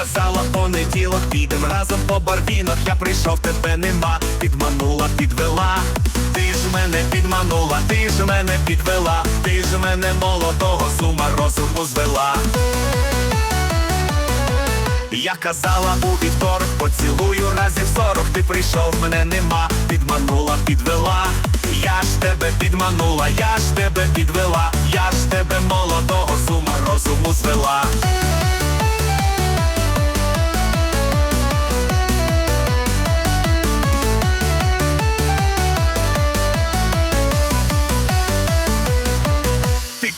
казала понеділок, підем разом по барвінок. Я прийшов, тебе нема, підманула, підвела. Ти ж мене підманула, ти ж мене підвела, ти ж мене молодого з ума розуму звела. Я казала у вівторок, поцілую разів сорок, ти прийшов, мене нема, підманула, підвела. Я ж тебе підманула, я ж тебе підвела,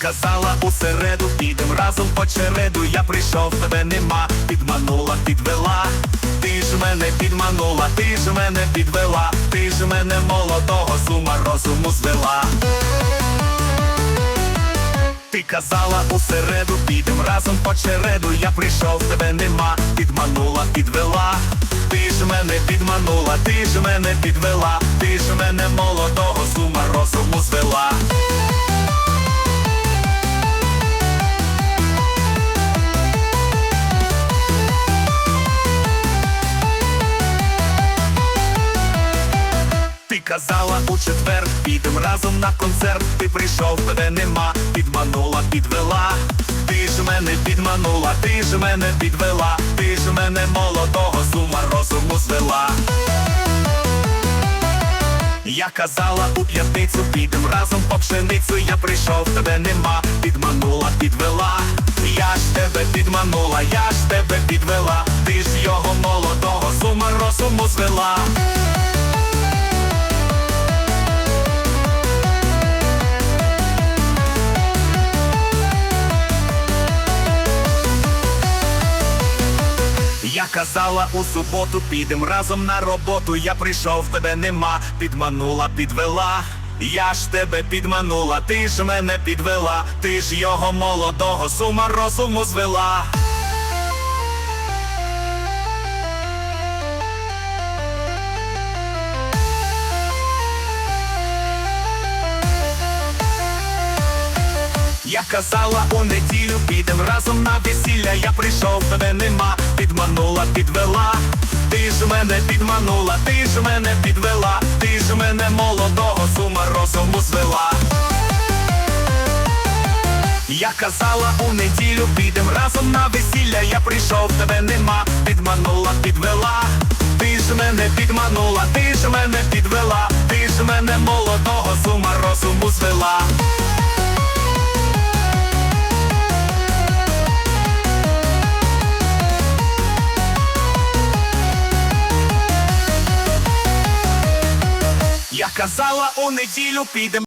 Ти казала у середу, підем разом по череду. Я прийшов, тебе нема, підманула, підвела. Ти ж мене підманула, ти ж мене підвела, ти ж мене молодого з ума розуму звела. Ти казала у середу, підем разом по череду. Я прийшов, тебе нема, підманула, підвела. Ти ж мене підманула, ти ж мене підвела, ти ж мене молодого з ума розуму звела. Казала у четвер, підем разом на концерт. Ти прийшов, тебе нема, підманула, підвела. Ти ж мене підманула, ти ж мене підвела, ти ж мене молодого з ума розуму звела. Я казала у п'ятницю, підем разом по пшеницю. Я прийшов, тебе нема, підманула, підвела. Я ж тебе підманула, я ж тебе підвела, ти ж його молодого з ума розуму звела. Я казала у суботу, підем разом на роботу. Я прийшов, тебе нема, підманула, підвела. Я ж тебе підманула, ти ж мене підвела, ти ж його молодого сума розуму звела. Я казала у неділю, підем разом на весілля. Я прийшов, тебе нема, підманула, підвела. Ти ж мене підманула, ти ж мене підвела, ти ж мене молодого з ума розуму звела. Я казала у неділю, підем разом на весілля. Я прийшов, тебе нема, підманула, підвела. Ти ж мене підманула, ти ж мене підвела, ти ж мене Я казала у неділю підем